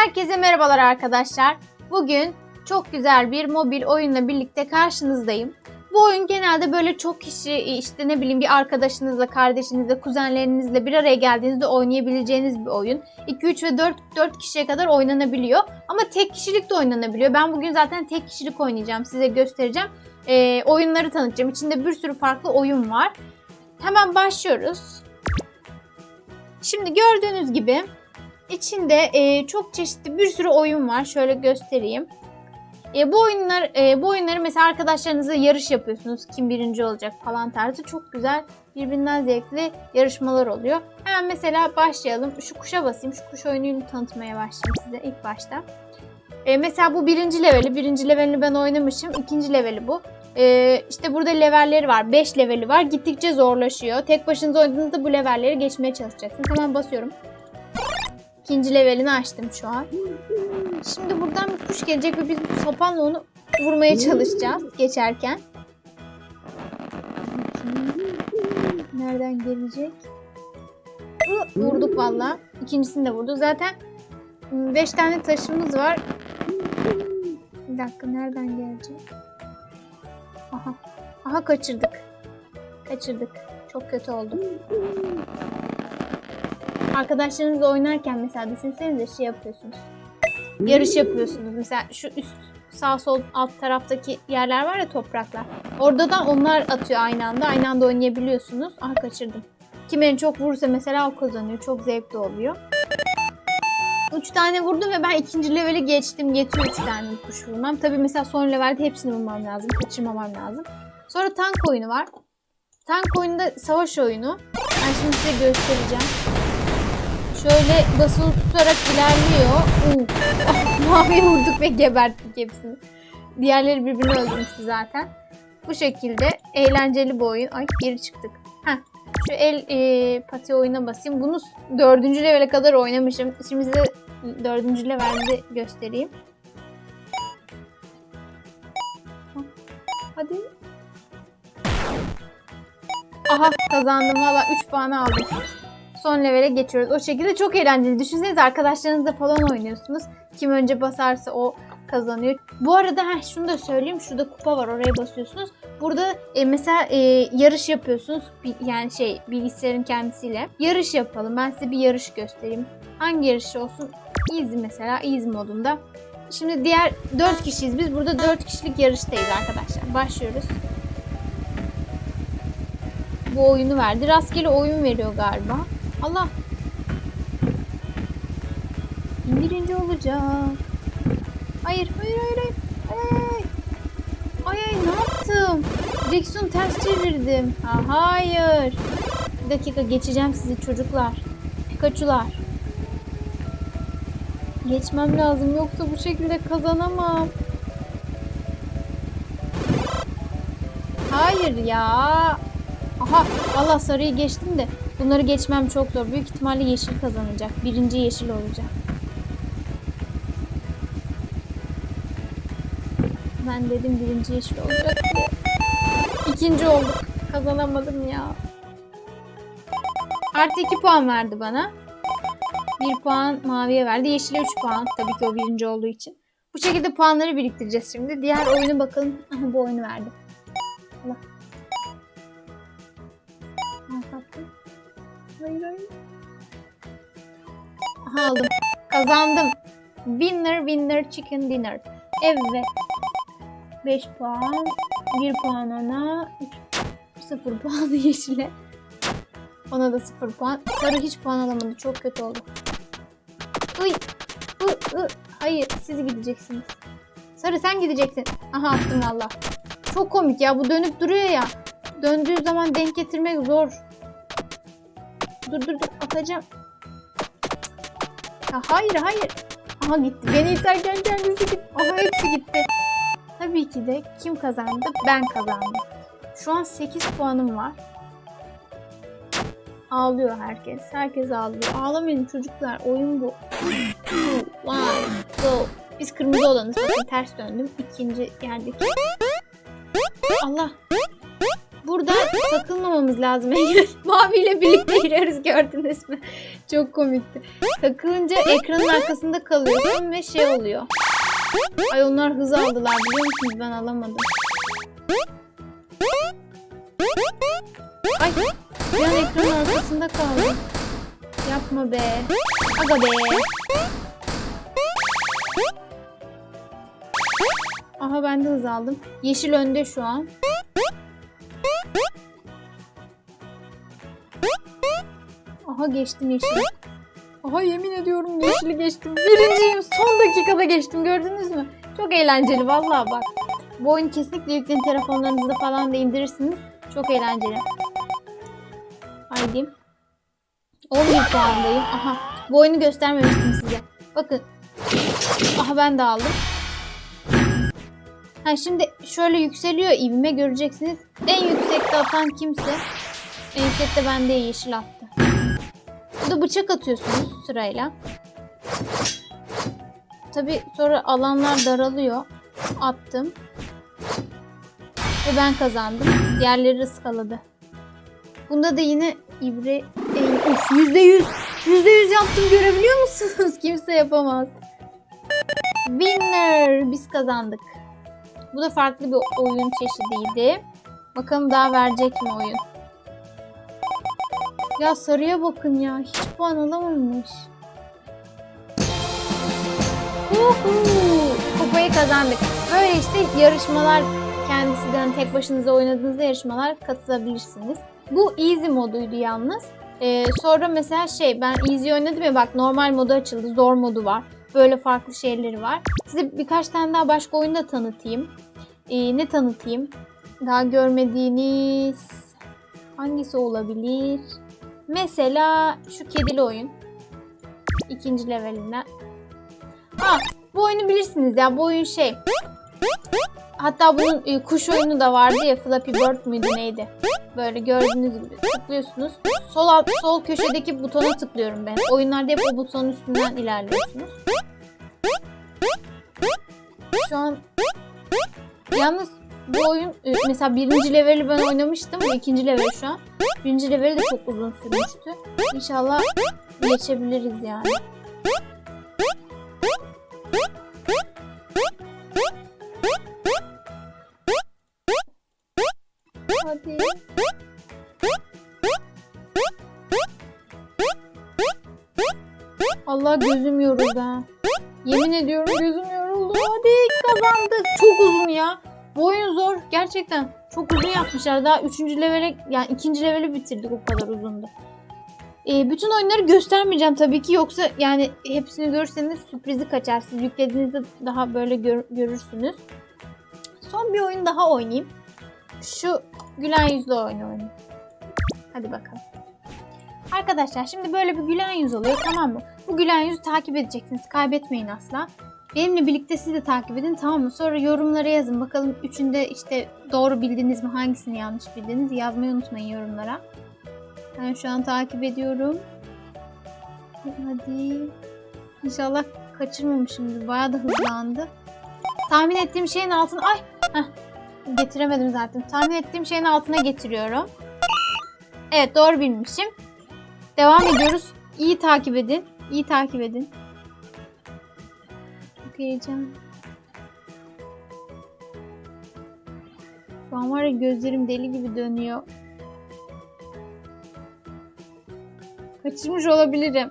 Herkese merhabalar arkadaşlar. Bugün çok güzel bir mobil oyunla birlikte karşınızdayım. Bu oyun genelde böyle çok kişi işte ne bileyim bir arkadaşınızla, kardeşinizle, kuzenlerinizle bir araya geldiğinizde oynayabileceğiniz bir oyun. 2, 3 ve 4, 4 kişiye kadar oynanabiliyor. Ama tek kişilik de oynanabiliyor. Ben bugün zaten tek kişilik oynayacağım. Size göstereceğim. Ee, oyunları tanıtacağım. İçinde bir sürü farklı oyun var. Hemen başlıyoruz. Şimdi gördüğünüz gibi içinde e, çok çeşitli bir sürü oyun var. Şöyle göstereyim. E, bu oyunlar e, bu oyunları mesela arkadaşlarınızla yarış yapıyorsunuz. Kim birinci olacak falan tarzı çok güzel birbirinden zevkli yarışmalar oluyor. Hemen mesela başlayalım. Şu kuşa basayım. Şu kuş oyununu tanıtmaya başlayayım size ilk başta. E, mesela bu birinci leveli. Birinci levelini ben oynamışım. İkinci leveli bu. E, işte burada levelleri var. 5 leveli var. Gittikçe zorlaşıyor. Tek başınıza oynadığınızda bu levelleri geçmeye çalışacaksınız. Hemen basıyorum. İkinci levelini açtım şu an. Şimdi buradan bir kuş gelecek ve biz bu sapanla onu vurmaya çalışacağız geçerken. Nereden gelecek? Vurduk valla. İkincisini de vurduk. Zaten 5 tane taşımız var. Bir dakika nereden gelecek? Aha. Aha kaçırdık. Kaçırdık. Çok kötü oldu. Arkadaşlarınızla oynarken mesela düşünsenize şey yapıyorsunuz. Yarış yapıyorsunuz. Mesela şu üst sağ sol alt taraftaki yerler var ya topraklar. Orada da onlar atıyor aynı anda. Aynı anda oynayabiliyorsunuz. Ah kaçırdım. Kim en çok vurursa mesela o kazanıyor. Çok zevkli oluyor. 3 tane vurdum ve ben ikinci leveli geçtim. Yetiyor 3 tane kuş vurmam. Tabii mesela son levelde hepsini vurmam lazım. Kaçırmamam lazım. Sonra tank oyunu var. Tank oyununda savaş oyunu. Ben şimdi size göstereceğim. Şöyle basılı tutarak ilerliyor. Uh. Maviye vurduk ve geberttik hepsini. Diğerleri birbirini öldürmüştü zaten. Bu şekilde eğlenceli bir oyun. Ay geri çıktık. Heh. Şu el e, pati oyuna basayım. Bunu dördüncü levele kadar oynamışım. Şimdi size dördüncü levelde göstereyim. Hadi. Aha kazandım. Valla 3 puan aldım son levele geçiyoruz. O şekilde çok eğlenceli. Düşünsenize arkadaşlarınızla falan oynuyorsunuz. Kim önce basarsa o kazanıyor. Bu arada heh, şunu da söyleyeyim. Şurada kupa var. Oraya basıyorsunuz. Burada e, mesela e, yarış yapıyorsunuz. Bi- yani şey bilgisayarın kendisiyle. Yarış yapalım. Ben size bir yarış göstereyim. Hangi yarış olsun? Easy mesela. Easy modunda. Şimdi diğer 4 kişiyiz. Biz burada 4 kişilik yarıştayız arkadaşlar. Başlıyoruz. Bu oyunu verdi. Rastgele oyun veriyor galiba. Allah. Birinci olacak. Hayır, hayır, hayır, hayır. Ay, ay, ay, ne yaptım? Direksiyonu ters çevirdim. Ha, hayır. Bir dakika geçeceğim sizi çocuklar. Pikachu'lar. Geçmem lazım yoksa bu şekilde kazanamam. Hayır ya. Aha valla sarıyı geçtim de bunları geçmem çok zor. Büyük ihtimalle yeşil kazanacak. Birinci yeşil olacak. Ben dedim birinci yeşil olacak diye. İkinci olduk. Kazanamadım ya. Artı iki puan verdi bana. Bir puan maviye verdi. Yeşile üç puan. Tabii ki o birinci olduğu için. Bu şekilde puanları biriktireceğiz şimdi. Diğer oyunu bakalım. Bu oyunu verdi. Allah. Aha aldım. Kazandım. Winner winner chicken dinner. Evet. 5 puan. 1 puan ona. 3 0 puan yeşile. Ona da 0 puan. Sarı hiç puan alamadı. Çok kötü oldu. Uy. Ü, ü. Hayır siz gideceksiniz. Sarı sen gideceksin. Aha attım valla. Çok komik ya bu dönüp duruyor ya. Döndüğü zaman denk getirmek zor. Dur dur dur atacağım. Ya hayır hayır. Aha gitti. Beni iterken kendisi gitti. Aha hepsi gitti. Tabii ki de kim kazandı? Ben kazandım. Şu an 8 puanım var. Ağlıyor herkes. Herkes ağlıyor. Ağlamayın çocuklar. Oyun bu. One, go. Biz kırmızı. Bakın ters döndüm. İkinci yerdeki. Allah. Burada takılmamamız lazım. Maviyle birlikte giriyoruz gördünüz mü? Çok komikti. Takılınca ekranın arkasında kalıyorsun ve şey oluyor. Ay onlar hız aldılar biliyor musunuz? Ben alamadım. Ay bir an ekranın arkasında kaldım. Yapma be. Aga be. Aha ben de hız aldım. Yeşil önde şu an. Aha geçtim yeşili. Aha yemin ediyorum yeşili geçtim. Birinciyim. Son dakikada geçtim gördünüz mü? Çok eğlenceli vallahi bak. Bu oyunu kesinlikle yükleyin telefonlarınızda falan da indirirsiniz. Çok eğlenceli. Haydi. 11 puandayım. Aha. Bu oyunu göstermemiştim size. Bakın. Aha ben de aldım. Ha şimdi şöyle yükseliyor ivme göreceksiniz. En yüksekte atan kimse. En yüksekte bende yeşil attı. Burada bıçak atıyorsunuz sırayla. Tabi sonra alanlar daralıyor. Attım. Ve ben kazandım. Diğerleri ıskaladı. Bunda da yine ibre... Of yüzde yüz. Yüzde yüz yaptım görebiliyor musunuz? Kimse yapamaz. Winner. Biz kazandık. Bu da farklı bir oyun çeşidiydi. Bakalım daha verecek mi oyun? Ya sarıya bakın ya. Hiç puan alamamış. Uhu! Kupayı kazandık. Böyle işte yarışmalar kendisinden tek başınıza oynadığınızda yarışmalar katılabilirsiniz. Bu easy moduydu yalnız. Ee, sonra mesela şey ben easy oynadım ya bak normal modu açıldı. Zor modu var. Böyle farklı şeyleri var. Size birkaç tane daha başka oyun da tanıtayım. Ee, ne tanıtayım? Daha görmediğiniz hangisi olabilir? Mesela şu kedili oyun. İkinci levelinden. Ha, bu oyunu bilirsiniz ya. Bu oyun şey. Hatta bunun e, kuş oyunu da vardı ya. Flappy Bird müydü neydi? Böyle gördüğünüz gibi tıklıyorsunuz. Sol alt, sol köşedeki butona tıklıyorum ben. Oyunlarda hep o butonun üstünden ilerliyorsunuz. Şu an yalnız bu oyun e, mesela birinci leveli ben oynamıştım. İkinci level şu an. Birinci leveli de çok uzun sürmüştü. İnşallah geçebiliriz yani. Hadi. Allah gözüm yoruldu. Yemin ediyorum gözüm yoruldu. Hadi kazandık. Çok uzun ya. Bu oyun zor. Gerçekten çok uzun yapmışlar. Daha 3. levele yani 2. leveli bitirdik o kadar uzundu. Ee, bütün oyunları göstermeyeceğim tabii ki. Yoksa yani hepsini görürseniz sürprizi kaçar. Siz yüklediğinizde daha böyle gör- görürsünüz. Son bir oyun daha oynayayım. Şu gülen yüzlü oyunu oynayayım. Hadi bakalım. Arkadaşlar şimdi böyle bir gülen yüz oluyor tamam mı? Bu gülen yüzü takip edeceksiniz. Kaybetmeyin asla. Benimle birlikte siz de takip edin tamam mı? Sonra yorumlara yazın. Bakalım üçünde işte doğru bildiniz mi? Hangisini yanlış bildiniz? Yazmayı unutmayın yorumlara. Ben şu an takip ediyorum. Hadi. İnşallah kaçırmamışımdır. Bayağı da hızlandı. Tahmin ettiğim şeyin altına... Ay! Heh. Getiremedim zaten. Tahmin ettiğim şeyin altına getiriyorum. Evet doğru bilmişim. Devam ediyoruz. İyi takip edin. İyi takip edin. Heyecan. Şu an var ya gözlerim deli gibi dönüyor. Kaçırmış olabilirim.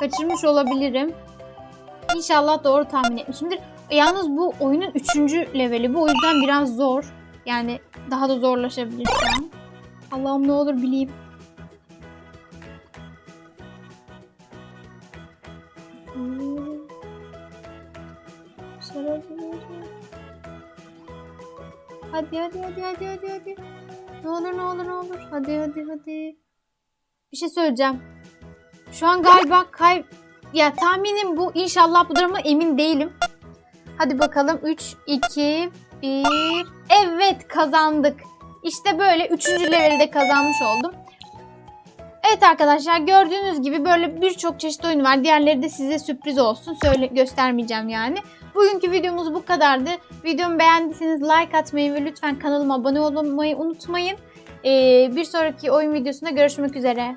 Kaçırmış olabilirim. İnşallah doğru tahmin etmişimdir. Yalnız bu oyunun 3. leveli. Bu o yüzden biraz zor. Yani daha da zorlaşabilir şu an. Allah'ım ne olur bileyim. Hadi hadi hadi hadi hadi hadi. Ne olur ne olur ne olur. Hadi hadi hadi. Bir şey söyleyeceğim. Şu an galiba kay... Ya tahminim bu. İnşallah budur ama emin değilim. Hadi bakalım. 3, 2, 1. Evet kazandık. İşte böyle 3. levelde kazanmış oldum. Evet arkadaşlar gördüğünüz gibi böyle birçok çeşit oyun var. Diğerleri de size sürpriz olsun. Söyle göstermeyeceğim yani. Bugünkü videomuz bu kadardı. Videomu beğendiyseniz like atmayı ve lütfen kanalıma abone olmayı unutmayın. Ee, bir sonraki oyun videosunda görüşmek üzere.